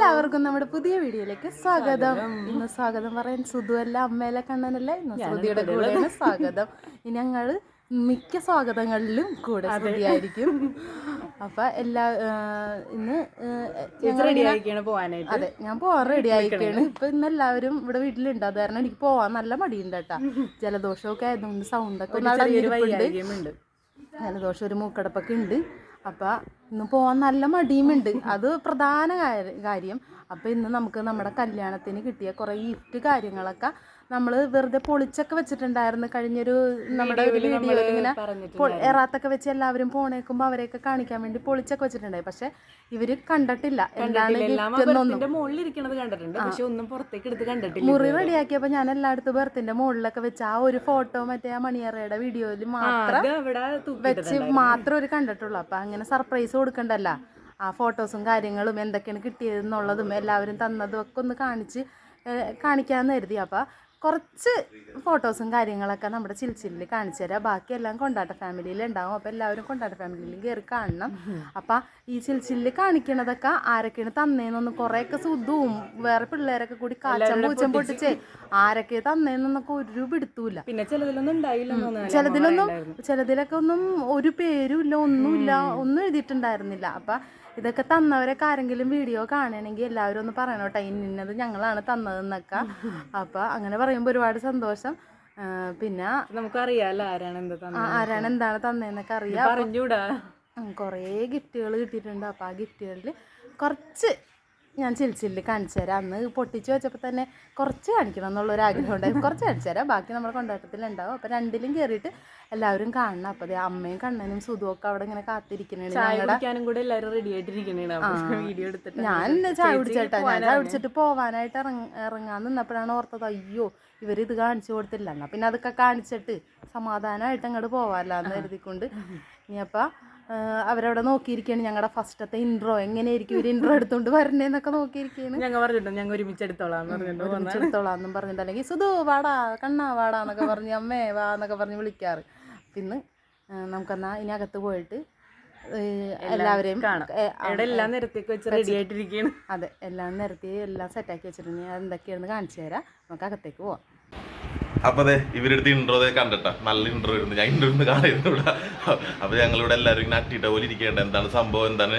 എല്ലാവർക്കും നമ്മുടെ പുതിയ വീഡിയോയിലേക്ക് സ്വാഗതം. ഇന്ന് സ്വാഗതം പറയാൻ സുധുവല്ല അമ്മയിലെ കണ്ണനല്ല. ഇന്ന് സുധിയുടെ കൂടെയാണ് സ്വാഗതം. ഇനി ഞങ്ങൾ മിക്ക സ്വാഗതങ്ങളിലും കൂടെ ശ്രുതിയായിരിക്കും അപ്പൊ എല്ലാ ഇന്ന് പോവാനായിട്ട്. അതെ ഞാൻ പോവാൻ റെഡി ആയിക്കാണ് ഇപ്പൊ ഇന്ന് എല്ലാവരും ഇവിടെ വീട്ടിലുണ്ട്. അത് കാരണം എനിക്ക് പോവാൻ നല്ല മടിയുണ്ട് കേട്ടാ. ജലദോഷമൊക്കെ ആയതുകൊണ്ട് സൗണ്ടൊക്കെ. ജലദോഷം ഒരു മൂക്കടപ്പൊക്കെ ഉണ്ട്. അപ്പം ഇന്ന് പോകാൻ നല്ല മടിയുമുണ്ട്. അത് പ്രധാന കാര്യം. അപ്പോൾ ഇന്ന് നമുക്ക് നമ്മുടെ കല്യാണത്തിന് കിട്ടിയ കുറേ ഗിഫ്റ്റ് കാര്യങ്ങളൊക്കെ നമ്മൾ വെറുതെ പൊളിച്ചൊക്കെ വെച്ചിട്ടുണ്ടായിരുന്നു. കഴിഞ്ഞൊരു നമ്മുടെ ഒരു വീഡിയോയിൽ ഇങ്ങനെ എറാത്തൊക്കെ വെച്ച് എല്ലാവരും പോണേക്കുമ്പോൾ അവരെയൊക്കെ കാണിക്കാൻ വേണ്ടി പൊളിച്ചൊക്കെ വെച്ചിട്ടുണ്ടായി. പക്ഷെ ഇവർ കണ്ടിട്ടില്ല. എന്താണ് മുറി റെഡിയാക്കിയപ്പോൾ ഞാൻ എല്ലായിടത്തും ബർത്തിന്റെ മുകളിലൊക്കെ വെച്ച് ആ ഒരു ഫോട്ടോ മറ്റേ ആ മണിയറയുടെ വീഡിയോയിൽ മാത്രം വെച്ച് മാത്രം ഒരു കണ്ടിട്ടുള്ളൂ. അപ്പൊ അങ്ങനെ സർപ്രൈസ് കൊടുക്കണ്ടല്ല. ആ ഫോട്ടോസും കാര്യങ്ങളും എന്തൊക്കെയാണ് കിട്ടിയതെന്നുള്ളതും എല്ലാവരും തന്നതും ഒക്കെ ഒന്ന് കാണിച്ച് കാണിക്കാന്ന് കാണിക്കാമെന്ന് കരുതി. അപ്പം കുറച്ച് ഫോട്ടോസും കാര്യങ്ങളൊക്കെ നമ്മുടെ ചിൽച്ചിലിൽ കാണിച്ചു തരാം. ബാക്കിയെല്ലാം കൊണ്ടാട്ട ഫാമിലിയിൽ ഉണ്ടാവും. അപ്പം എല്ലാവരും കൊണ്ടാട്ട ഫാമിലിയിൽ കയറി കാണണം. അപ്പം ഈ ചിൽച്ചിലിൽ കാണിക്കണതൊക്കെ ആരൊക്കെയാണ് തന്നേന്നൊന്ന് കുറേയൊക്കെ സുധുവും വേറെ പിള്ളേരൊക്കെ കൂടി കാച്ചം പൂച്ചം പൊട്ടിച്ചേ ആരൊക്കെ തന്നേന്നൊന്നൊക്കെ ഒരു പിടുത്തൂല പിന്നെ ചിലതിലൊന്നും ഉണ്ടായില്ല ചിലതിലൊന്നും ചിലതിലൊക്കെ ഒന്നും ഒരു പേരും ഇല്ല ഒന്നുമില്ല ഒന്നും എഴുതിയിട്ടുണ്ടായിരുന്നില്ല. അപ്പം ഇതൊക്കെ തന്നവരൊക്കെ ആരെങ്കിലും വീഡിയോ കാണണമെങ്കിൽ എല്ലാവരും ഒന്ന് പറയണോട്ടെ ഇന്നത് ഞങ്ങളാണ് തന്നതെന്നൊക്കെ. അപ്പം അങ്ങനെ പറയുമ്പോൾ ഒരുപാട് സന്തോഷം. പിന്നെ നമുക്കറിയാലോ ആരാണ് എന്താ ആരാണ് എന്താണ് തന്നേന്നൊക്കെ അറിയാം. പറഞ്ഞൂടാ. കുറേ ഗിഫ്റ്റുകൾ കിട്ടിയിട്ടുണ്ട്. അപ്പോൾ ആ ഗിഫ്റ്റുകളിൽ കുറച്ച് ഞാൻ ചിൽച്ചില്ല് കാണിച്ചു തരാം. അന്ന് പൊട്ടിച്ച് വെച്ചപ്പോൾ തന്നെ കുറച്ച് കാണിക്കണം എന്നുള്ളൊരു ആഗ്രഹം ഉണ്ടായിരുന്നു. കുറച്ച് കാണിച്ചു തരാം. ബാക്കി നമ്മുടെ കൊണ്ടാട്ടത്തിലുണ്ടാവും അപ്പോൾ രണ്ടിലും കയറിയിട്ട് എല്ലാവരും കാണണം. അപ്പോൾ അതെ അമ്മയും കണ്ണനും സുധുവും ഒക്കെ അവിടെ ഇങ്ങനെ കാത്തിരിക്കണേ കൂടെ എല്ലാവരും റെഡി ആയിട്ടിരിക്കണേണ്. വീഡിയോ എടുത്തിട്ട്. ഞാൻ ചായ കുടിച്ചേട്ടാ. ഞാൻ ചായ കുടിച്ചിട്ട് പോവാനായിട്ട് ഇറങ്ങ ഇറങ്ങാൻ നിന്നപ്പോഴാണ് ഓർത്തത് അയ്യോ ഇവർ ഇത് കാണിച്ചു കൊടുത്തില്ല. എന്നാൽ പിന്നെ അതൊക്കെ കാണിച്ചിട്ട് സമാധാനമായിട്ട് അങ്ങോട്ട് പോവാല്ലോ എന്ന് കരുതിക്കൊണ്ട്. ഇനിയപ്പോൾ അവരവിടെ നോക്കിയിരിക്കുകയാണ്. ഞങ്ങളുടെ ഫസ്റ്റത്തെ ഇൻട്രോ എങ്ങനെയായിരിക്കും ഒരു ഇൻട്രോ എടുത്തുകൊണ്ട് വരണേന്നൊക്കെ നോക്കിയിരിക്കുകയാണ്. ഞങ്ങൾ പറഞ്ഞിട്ടുണ്ട് ഞങ്ങൾ ഒരുമിച്ച് എടുത്തോളാം ഒരുമിച്ച് എടുത്തോളാം എന്നും പറഞ്ഞിട്ട്. അല്ലെങ്കിൽ സുധു വാടാ കണ്ണാ വാടാ എന്നൊക്കെ പറഞ്ഞ് അമ്മേ വാ എന്നൊക്കെ പറഞ്ഞ് വിളിക്കാറ്. പിന്നെ നമുക്കെന്നാ ഇനി അകത്ത് പോയിട്ട് എല്ലാവരെയും കാണാം. ഏ, ഇവിടെ എല്ലാം നിരത്തേക്ക് വെച്ച് റെഡി ആയിട്ടിരിക്കുകയാണ് അതെ എല്ലാം നിരത്തി എല്ലാം സെറ്റാക്കി വെച്ചിട്ടുണ്ട്. ഞാൻ എന്തൊക്കെയാണെന്ന് കാണിച്ചു തരാം. നമുക്ക് അകത്തേക്ക് പോവാം. അപ്പൊ അതെ ഇവരെടുത്ത് ഇൻട്രോ കണ്ടിട്ടാ. നല്ല ഇൻട്രോ ഇരുന്നു ഞാൻ ഇൻട്രോ ഇരുന്ന് അപ്പൊ ഞങ്ങളിവിടെ എല്ലാവരും ഇങ്ങനെ അട്ടിട്ട പോലെ ഇരിക്കേണ്ട. എന്താണ് സംഭവം? എന്താണ്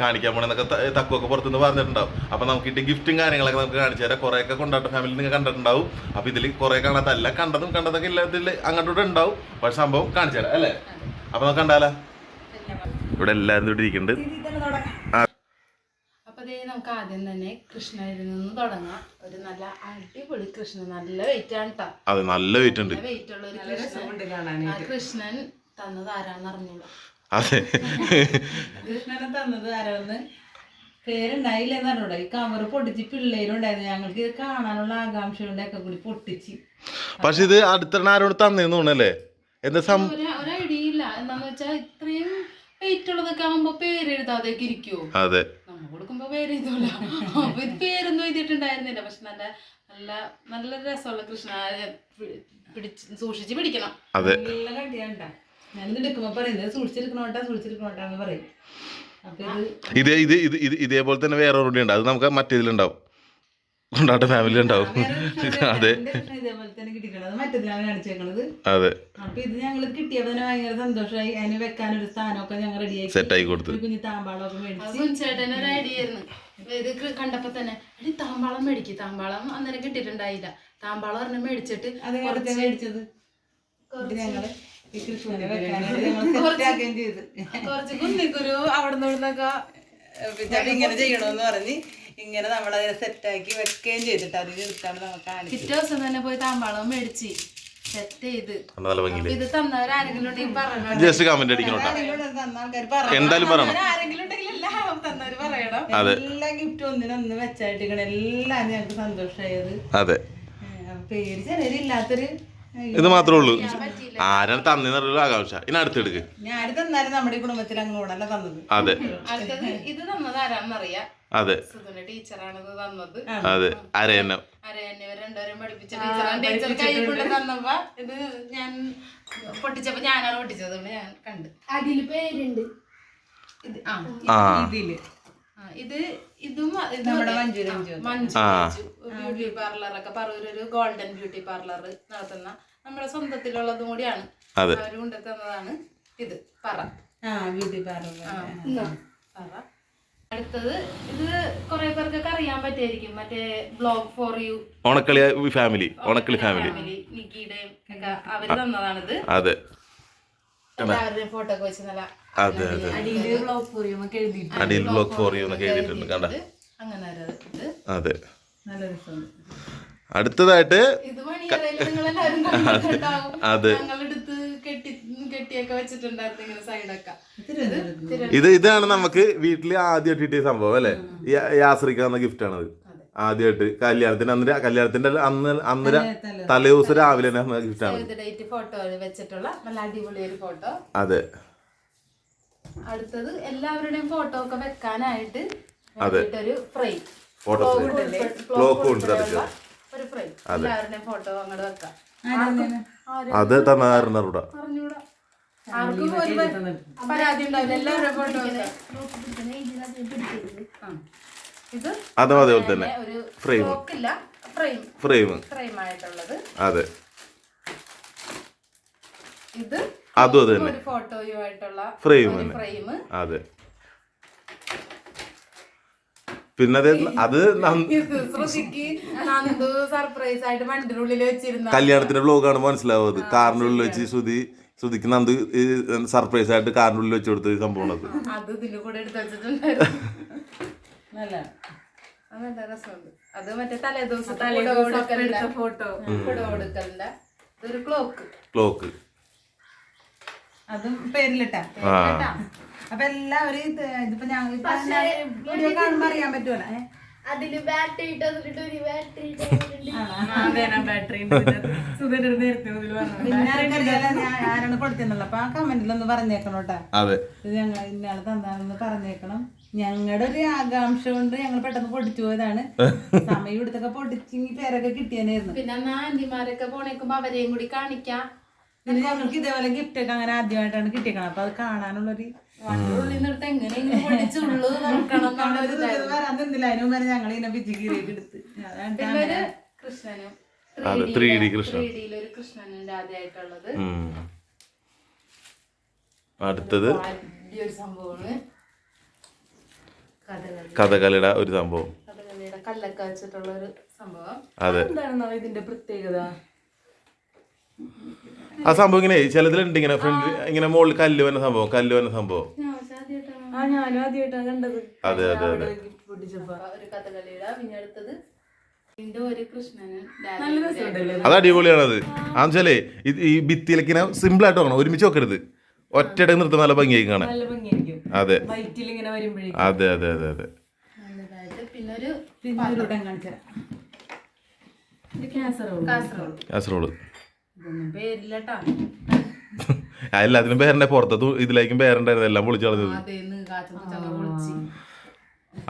കാണിക്കാൻ പോണെന്നൊക്കെ തക്കുവൊക്കെ പുറത്തുനിന്ന് പറഞ്ഞിട്ടുണ്ടാവും. അപ്പൊ നമുക്ക് ഇട്ട് ഗിഫ്റ്റും കാര്യങ്ങളൊക്കെ നമുക്ക് കാണിച്ചു തരാം. കുറെ ഒക്കെ കൊണ്ടാട്ട ഫാമിലി നിങ്ങൾ കണ്ടിട്ടുണ്ടാവും. അപ്പൊ ഇതിൽ കുറെ കാണാത്തല്ല കണ്ടതും കണ്ടതൊക്കെ ഇല്ലാതിൽ അങ്ങോട്ടും ഉണ്ടാവും. പക്ഷെ സംഭവം കാണിച്ചു തരാം അല്ലേ? അപ്പൊ നമുക്ക് കണ്ടാലോ? ഇവിടെ എല്ലാവരും ഇവിടെ ഇരിക്കുന്നുണ്ട്. ദേ നമുക്ക് ആദ്യം തന്നെ കൃഷ്ണയിൽ നിന്ന് തുടങ്ങാം. ഒരു നല്ല അടിപൊളി കൃഷ്ണൻ നല്ല വെയിറ്റ് ആണ് കേട്ടോ അതെ നല്ല വെയിറ്റ് ഉണ്ട്. നല്ല വെയിറ്റ് ഉള്ള ഒരു കൃഷ്ണൻ. ആ കൃഷ്ണൻ തന്നത് ആരാന്ന് അറിഞ്ഞൂടാ? അതെ. കൃഷ്ണനെ തന്നത് ആരാന്ന്? പേരുണ്ടായില്ല എന്നറിഞ്ഞൂടാ ഈ കവറ് പൊട്ടിച്ച് പിള്ളേരുണ്ടായിരുന്നു. ഞങ്ങൾക്ക് ഇത് കാണാനുള്ള ആകാംക്ഷ ഒക്കെ കൂടി പൊട്ടിച്ച്. പക്ഷെ ഇത് അടുത്ത ആരോട് തന്നേന്ന് തോന്നല്ലേ എന്താ ഒരു ഐഡിയ ഇല്ല. എന്താന്ന് വെച്ചാൽ ഇത്രയും വെയിറ്റ് ഉള്ളതൊക്കെ ആകുമ്പോ പേര് എഴുതാതെ ഇരിക്കുവോ? അതെ. നമ്മ കൊടുക്കുമ്പോ പേര് എഴുതൂല അപ്പൊ ഇത് പേരൊന്നും എഴുതിയിട്ടുണ്ടായിരുന്നില്ല. പക്ഷെ നല്ല നല്ല നല്ല രസമുള്ള കൃഷ്ണ പിടിച്ച് സൂക്ഷിച്ച് പിടിക്കണം. അതെ. നല്ല കണ്ടിയാണ്ടാ ഞാനിത് എടുക്കുമ്പോ പറയുന്നത് സൂക്ഷിച്ചെടുക്കണോട്ടാ സൂക്ഷിച്ചെടുക്കണോട്ടാന്ന് പറയും. ഇത് ഇത് ഇത് ഇത് ഇത് ഇതേപോലെ തന്നെ വേറെ ഉണ്ട് അത് നമുക്ക് മറ്റേതിലുണ്ടാവും. കൊണ്ടാട്ട ഫാമിലി ഉണ്ടാവും. അതെ. ഇതേപോലെ തന്നെ കിട്ടിയിട്ടുണ്ട്. അത് അപ്പൊ ഇത് ഞങ്ങൾ കിട്ടിയപ്പോ തന്നെ ഭയങ്കര സന്തോഷമായി. അതിന് വെക്കാനൊരു സ്ഥാനമൊക്കെ ഞങ്ങൾ റെഡിയാക്കി സെറ്റ് ആയി കൊടുത്തു. ഒരു കുഞ്ഞു താമ്പാളമൊക്കെ മേടിച്ച്. ഒരു ഇത് കണ്ടപ്പോ തന്നെ എടി താമ്പാളം മേടിക്കും. താമ്പാളം അന്നേരം കിട്ടിയിട്ടുണ്ടായില്ല. താമ്പാളം ഒരെണ്ണം മേടിച്ചിട്ട് കുറച്ച് മേടിച്ചത്. ഞങ്ങൾ കുറച്ച് കുന്നിക്കുരു അവിടെ നിന്നൊക്കെ ഇങ്ങനെ ചെയ്യണോന്ന് പറഞ്ഞ്. ഇങ്ങനെ നമ്മളത് സെറ്റാക്കി വെക്കുകയും ചെയ്തിട്ട് അതിൽ എടുത്താണ് നമുക്ക് കാണിച്ചത് പിറ്റേ ദിവസം തന്നെ പോയി താമ്പാളം മേടിച്ച്. സെറ്റ് ചെയ്ത്. ഇത് തന്നവരാരെങ്കിലും ഉണ്ടെങ്കിൽ പറയണം ജസ്റ്റ് കമന്റ് തന്ന ആൾക്കാർ പറയണം. എന്തായാലും പറയണം. ആരെങ്കിലും ഉണ്ടെങ്കിൽ എല്ലാം പറയണം. എല്ലാ ഗിഫ്റ്റും ഒന്നിനൊന്ന് വെച്ചായിട്ടിരിക്കണം. എല്ലാം ഞങ്ങൾക്ക് സന്തോഷമായത് അതെ. പേര് ചിലരില്ലാത്തൊരു ഇത് മാത്രമേ ഉള്ളൂ. ആരാണ് ആകാംക്ഷ. ഇനി അടുത്തെടുക്ക്. ഞാൻ തന്നാലും നമ്മുടെ കുടുംബത്തിൽ അങ്ങോട്ടല്ല തന്നത്. അതെ. ഇത് തന്നത് ആരാന്നറിയാം അതെ. തന്നത്. അതെ അരയന്നം. രണ്ടുപേരും പഠിപ്പിച്ച ടീച്ചറാണ്. ടീച്ചർ കൈ കൊണ്ട് തന്നപ്പോ ഇത് ഞാൻ പൊട്ടിച്ചപ്പോ ഞാനാണ് പൊട്ടിച്ചത്. അതുകൊണ്ട് ഞാൻ കണ്ട്. അതിൽ പേരുണ്ട്. ഇത് ആ ഇതിൽ. ഇത് ഇതും നമ്മുടെ മഞ്ജു മഞ്ജു ബ്യൂട്ടി പാർലർ ഒക്കെ പറവൂർ ഒരു ഗോൾഡൻ ബ്യൂട്ടി പാർലർ നടത്തുന്ന നമ്മുടെ സ്വന്തത്തിലുള്ളതും കൂടിയാണ്. അവർ കൊണ്ടു ഇത് പറ. ആ ബ്യൂട്ടി പാർലർ ആ, പറ. അടുത്തത് ഇത് കുറെ പേർക്കൊക്കെ അറിയാൻ പറ്റായിരിക്കും മറ്റേ blog for you Onakkali family Onakkali family നിക്കിയുടെയും ഒക്കെ അവർ തന്നതാണിത്. അതെ. എല്ലാവരുടെയും ഫോട്ടോ ഒക്കെ വെച്ച് നല്ല അതെ അതെ. അടിയിൽ ബ്ലോക്ക് ഫോർ യു എന്നൊക്കെ എഴുതിയിട്ടുണ്ട്. കണ്ട? അങ്ങനെ അതെ. നല്ല രസമുണ്ട് അടുത്തതായിട്ട് അതെ. ഇത് ഇതാണ് നമുക്ക് വീട്ടിൽ ആദ്യമായിട്ട് കിട്ടിയ സംഭവം അല്ലേ? യാസ്രിക്കാവുന്ന ഗിഫ്റ്റ് ആണത്. ആദ്യമായിട്ട് കല്യാണത്തിന് അന്ന് കല്യാണത്തിന്റെ അന്ന് അന്ന് തലേ ദിവസം രാവിലെ തന്നെ ഗിഫ്റ്റ് ആണ്. ഡേറ്റ് ഫോട്ടോ വെച്ചിട്ടുള്ള നല്ല അടിപൊളി ഒരു ഫോട്ടോ അതെ. അടുത്തത് എല്ലാവരുടെയും ഫോട്ടോ ഒക്കെ വെക്കാനായിട്ട് അതെ. ഒരു ഫ്രെയിം. ഫോട്ടോ ക്ലോക്ക് ഉണ്ട് ഫ്രെയിം എല്ലാവരുടെയും ഫോട്ടോ അങ്ങോട്ട് വെക്കാം. അത് തന്നാറുണ്ടാ പറഞ്ഞൂടാ. ആർക്കും ഒരു പരാതി ഉണ്ടാവില്ല. എല്ലാവരുടെയും ഫോട്ടോ വെക്കാം. ഇത് അതും അതേപോലെ തന്നെ. ഫ്രെയിം. ഫ്രെയിം. ഫ്രെയിം. ആയിട്ടുള്ളത് അതെ. ഇത് അതും അത് തന്നെ. തന്നെ. ഫ്രെയിം അതെ. പിന്നെ അത് അത് സർപ്രൈസ് ആയിട്ട് വണ്ടിയുടെ ഉള്ളിൽ വെച്ചിരുന്ന. കല്യാണത്തിന്റെ ബ്ലോഗാണ് മനസ്സിലാവുന്നത് കാറിന്റെ ഉള്ളിൽ വെച്ച് ശ്രുതി ശ്രുതിക്ക് നന്ദ് സർപ്രൈസ് ആയിട്ട് കാറിന്റെ ഉള്ളിൽ വെച്ച് കൊടുത്ത സംഭവം അത്. അത് ഇതിന്റെ കൂടെ എടുത്ത് വെച്ചിട്ടുണ്ടായിരുന്നു. നല്ല. അത് നല്ല രസമുണ്ട്. അത് മറ്റേ തലേ ദിവസം ഫോട്ടോ ക്ലോക്ക് ക്ലോക്ക് അതും പേരിലിട്ടാ. അപ്പൊ എല്ലാവരും ഇതിപ്പോ വീഡിയോ കാണുമ്പോ അറിയാൻ പറ്റുമല്ലോ? അതിൽ ബാറ്ററി ബാറ്ററി ആരാണ് അപ്പൊ ആ കമന്റിൽ ഒന്ന് പറഞ്ഞേക്കണം കേട്ടാ. അതെ. ഇത് ഞങ്ങൾ തന്നാണെന്ന് പറഞ്ഞേക്കണം. ഞങ്ങളുടെ ഒരു ആകാംക്ഷ കൊണ്ട് ഞങ്ങൾ പെട്ടെന്ന് പൊടിച്ചു പോയതാണ്. സമയം എടുത്തൊക്കെ പൊടിച്ചെങ്കിൽ പേരൊക്കെ കിട്ടിയനായിരുന്നു പിന്നെ അന്ന് ആന്റിമാരൊക്കെ പോണേക്കുമ്പോ അവരെയും കൂടി കാണിക്കാം. പിന്നെ ഞങ്ങൾക്ക് ഇതേപോലെ ഗിഫ്റ്റ് ഒക്കെ അങ്ങനെ ആദ്യമായിട്ടാണ് കിട്ടിയേക്കണം അപ്പൊ അത് കാണാനുള്ളൊരു അതിന് മുമ്പ് ഞങ്ങൾ ഇതിനെ ബിജി കീറിയിട്ട് എടുത്ത്. അതാണ് കൃഷ്ണനും അതെ, 3D കൃഷ്ണൻ. ത്രീ ഡിയിൽ ഒരു കൃഷ്ണനുണ്ട് ആദ്യമായിട്ടുള്ളത്. ഉം. അടുത്തത് വലിയൊരു സംഭവമാണ്. കഥകളിയുടെ ഒരു സംഭവം. കഥകളിയുടെ കല്ലൊക്കെ വെച്ചിട്ടുള്ള ഒരു സംഭവം. അതെ. എന്താണെന്നോ ഇതിന്റെ പ്രത്യേകത? ആ സംഭവം ഇങ്ങനെ ചിലതിലുണ്ട് ഇങ്ങനെ ഫ്രണ്ട് ഇങ്ങനെ മുകളിൽ കല്ല് വന്ന സംഭവം കല്ല് വന്ന സംഭവം. അതെ അതെ അതെ. ഗിഫ്റ്റ് പൊട്ടിച്ചപ്പോ. ഒരു കഥകളിയുടെ പിന്നെ അടുത്തത് വീണ്ടും ഒരു കൃഷ്ണനും നല്ല രസമുണ്ടല്ലേ? അത് അടിപൊളിയാണത്. ആണെച്ചാലേ ഇത് ഈ ഭിത്തിയിലേക്ക് ഇങ്ങനെ സിമ്പിൾ ആയിട്ട് നോക്കണം ഒരുമിച്ച് നോക്കരുത് ഒറ്റയിടക്ക് നിർത്തുന്ന നല്ല ഭംഗിയായി കാണാൻ. അതെ. അതെ അതെ അതെ അതെ. നല്ലതായിട്ട് പിന്നെ ഒരു പിന്നെ ഒരു ഉടൻ കാണിച്ചു ഇത് കാസർഗോഡ്. കാസർഗോഡ്. എല്ലാത്തിനും പേരന്റെ പുറത്തു ഇതിലേക്കും പേരുണ്ടായിരുന്നു. എല്ലാം പൊളിച്ചു കളഞ്ഞത്.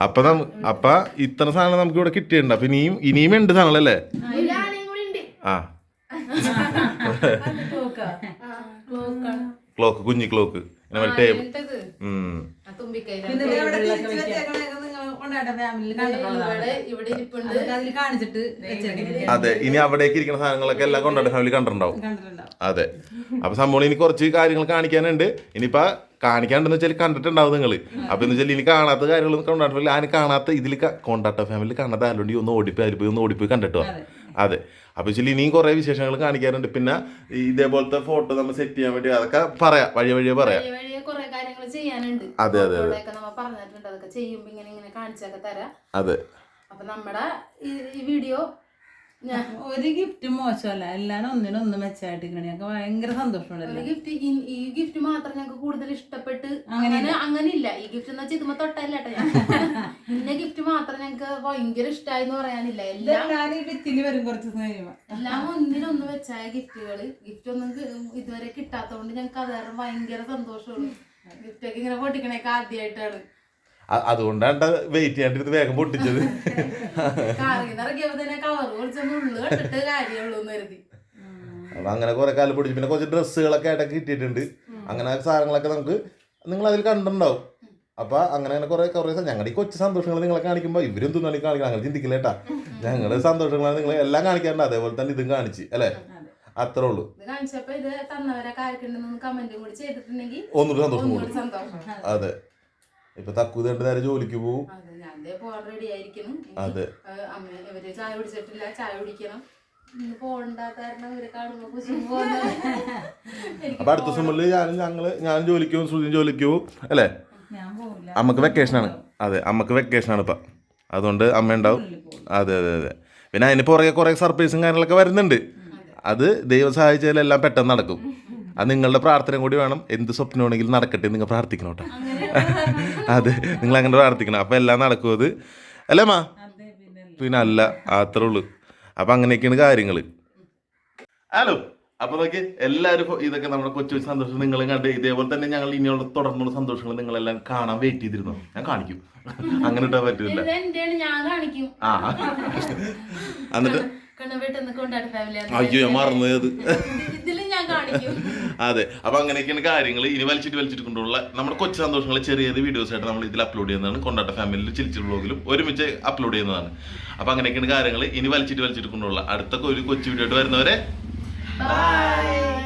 അപ്പൊ അപ്പൊ ഇത്ര സാധനം നമുക്ക് ഇവിടെ കിട്ടിയിട്ടുണ്ട്. അപ്പൊ ഇനിയും ഇനിയും ഉണ്ട് സാധനങ്ങളല്ലേ? അല്ലേ ആ. ക്ലോക്ക്. കുഞ്ഞി ക്ലോക്ക്. മറ്റേ ഉം. അതെ ഇനി അവിടേക്ക് ഇരിക്കുന്ന സാധനങ്ങളൊക്കെ എല്ലാം കൊണ്ടാട്ട് ഫാമിലി കണ്ടിട്ടുണ്ടാവും. കണ്ടിട്ടുണ്ടാവും. അതെ. അപ്പൊ സംഭവം ഇനി കുറച്ച് കാര്യങ്ങൾ കാണിക്കാനുണ്ട്. ഇനിയിപ്പോ കാണിക്കാണ്ടെന്ന് വെച്ചാൽ കണ്ടിട്ടുണ്ടാവും നിങ്ങൾ അപ്പൊ എന്ന് വെച്ചാൽ ഇനി കാണാത്ത കാര്യങ്ങളൊന്നും കൊണ്ടാട്ട ഫാമിലി ആരും കാണാത്ത ഇതിൽ കൊണ്ടാട്ട ഫാമിലി കാണാത്ത ആരുണ്ട്? ഒന്ന് ഓടിപ്പോയി അതിൽ പോയി ഒന്ന് ഓടിപ്പോയി കണ്ടിട്ടോ? അതെ. അപ്പൊ ചില ഇനിയും കുറെ വിശേഷങ്ങൾ കാണിക്കാറുണ്ട്. പിന്നെ ഇതേപോലത്തെ ഫോട്ടോ നമ്മൾ സെറ്റ് ചെയ്യാൻ വേണ്ടി അതൊക്കെ പറയാം. വഴിയ വഴിയെ പറയാം. വഴി അതെ, അതെ, അതെ. നമ്മ പറഞ്ഞിട്ടുണ്ട്. അതൊക്കെ ചെയ്യുമ്പോൾ ഇങ്ങനെ ഇങ്ങനെ കാണിച്ചൊക്കെ തരാം. അതെ. അപ്പൊ നമ്മുടെ ഈ വീഡിയോ ഞാൻ ഒരു ഗിഫ്റ്റ് മോശമല്ല. എല്ലാം ഒന്നിനൊന്നും മെച്ചമായിട്ട് ഞങ്ങൾക്ക് ഭയങ്കര സന്തോഷമുണ്ടല്ലോ ഗിഫ്റ്റ് ഈ ഗിഫ്റ്റ് മാത്രം ഞങ്ങൾക്ക് കൂടുതൽ ഇഷ്ടപ്പെട്ട് അങ്ങനെ അങ്ങനെ ഇല്ല ഈ ഗിഫ്റ്റ് എന്ന് വെച്ചാൽ ഇതുമ്പോ തൊട്ടല്ല ഞാൻ. ഇന്ന ഗിഫ്റ്റ് മാത്രം ഞങ്ങൾക്ക് ഭയങ്കര ഇഷ്ടമായി എന്ന് പറയാനില്ല. എല്ലാം വരും കുറച്ച് എല്ലാം ഒന്നിനൊന്ന് വെച്ചായ ഗിഫ്റ്റുകൾ ഗിഫ്റ്റ് ഒന്നും ഇതുവരെ കിട്ടാത്തതുകൊണ്ട് ഞങ്ങൾക്ക് അതേറെ ഭയങ്കര സന്തോഷമുള്ളൂ ഗിഫ്റ്റൊക്കെ ഇങ്ങനെ പൊട്ടിക്കണേക്ക് ആദ്യമായിട്ടാണ് അതുകൊണ്ടാണ് വെയിറ്റ് ചെയ്യാണ്ടിരുന്ന് വേഗം പൊട്ടിച്ചത്. അപ്പൊ അങ്ങനെ കുറെ കാലം പൊടിച്ചു പിന്നെ കുറച്ച് ഡ്രസ്സുകളൊക്കെ ആയിട്ടൊക്കെ കിട്ടിയിട്ടുണ്ട്. അങ്ങനെ സാധനങ്ങളൊക്കെ നമുക്ക് നിങ്ങൾ അതിൽ കണ്ടിട്ടുണ്ടാവും. അപ്പൊ അങ്ങനെ അങ്ങനെ കുറെ കുറെ ഞങ്ങളുടെ ഈ കൊച്ചു സന്തോഷങ്ങൾ നിങ്ങളെ കാണിക്കുമ്പോൾ ഇവരും തിന്നാളി കാണിക്കണം. അങ്ങനെ ചിന്തിക്കില്ലേട്ടാ ഞങ്ങളുടെ സന്തോഷങ്ങളാണ് നിങ്ങൾ എല്ലാം കാണിക്കാറുണ്ട്. അതേപോലെ തന്നെ ഇതും കാണിച്ച് അല്ലേ? അത്രേ ഉള്ളൂ. ഒന്നുകൂടി സന്തോഷം. അതെ. ഇപ്പൊ തക്കു രണ്ട് നേരം ജോലിക്ക് പോകും അതെ ഞാൻ ദേ പോകാൻ റെഡി ആയിരിക്കണം അതെ. അമ്മ ഇവർ ചായ കുടിച്ചിട്ടില്ല ചായ കുടിക്കണം. അപ്പൊ അടുത്ത സമയത്ത് ഞാനും ഞങ്ങൾ ഞാനും ജോലിക്ക് പോകും ശ്രുതി ജോലിക്ക് പോകും അല്ലേ? അമ്മയ്ക്ക് വെക്കേഷനാണ് അതെ അമ്മയ്ക്ക് വെക്കേഷനാണ് ഇപ്പം. അതുകൊണ്ട് അമ്മ ഉണ്ടാവും. അതെ അതെ അതെ. പിന്നെ അതിന് പുറകെ കുറേ സർപ്രൈസും കാര്യങ്ങളൊക്കെ വരുന്നുണ്ട്. അത്. ദൈവം സഹായിച്ചാലെല്ലാം പെട്ടെന്ന് നടക്കും. അത് നിങ്ങളുടെ പ്രാർത്ഥന കൂടി വേണം. എന്ത് സ്വപ്നമാണെങ്കിലും നടക്കട്ടെ നിങ്ങൾ പ്രാർത്ഥിക്കണം കേട്ടോ. അതെ നിങ്ങൾ അങ്ങനെ പ്രാർത്ഥിക്കണം. അപ്പം എല്ലാം നടക്കും അത്. അല്ലേ മാ പിന്നെ അല്ല അത്രേ ഉള്ളൂ. അപ്പം അങ്ങനെയൊക്കെയാണ് കാര്യങ്ങൾ ഹലോ അപ്പോൾ നോക്കി എല്ലാവരും ഇതൊക്കെ നമ്മുടെ കൊച്ചു കൊച്ചു സന്തോഷം നിങ്ങളും കണ്ട് ഇതേപോലെ തന്നെ ഞങ്ങൾ ഇനിയുള്ള തുടർന്നുള്ള സന്തോഷങ്ങൾ നിങ്ങളെല്ലാം കാണാൻ വെയിറ്റ് ചെയ്തിരുന്നു. ഞാൻ കാണിക്കും. അങ്ങനെ ഇട്ടാൻ പറ്റില്ല ആ. എന്നിട്ട്? അയ്യോ ഞാൻ മറന്നത് അതെ. അപ്പൊ അങ്ങനെയൊക്കെയാണ് കാര്യങ്ങൾ ഇനി വലിച്ചിട്ട് വലിച്ചിട്ട് കൊണ്ടുള്ള നമ്മുടെ കൊച്ചു സന്തോഷങ്ങൾ ചെറിയ ചെറിയ വീഡിയോസ് ആയിട്ട് നമ്മൾ ഇതിൽ അപ്ലോഡ് ചെയ്യുന്നതാണ്. കൊണ്ടാട്ട ഫാമിലിയിൽ ചിരിച്ചിട്ട് ബ്ലോഗിലും ഒരുമിച്ച് അപ്ലോഡ് ചെയ്യുന്നതാണ്. അപ്പൊ അങ്ങനെയൊക്കെയാണ് കാര്യങ്ങൾ ഇനി വലിച്ചിട്ട് വലിച്ചിട്ട് കൊണ്ടുള്ള അടുത്തൊക്കെ ഒരു കൊച്ചു വീഡിയോ ആയിട്ട് വരുന്നവരെ. ബൈ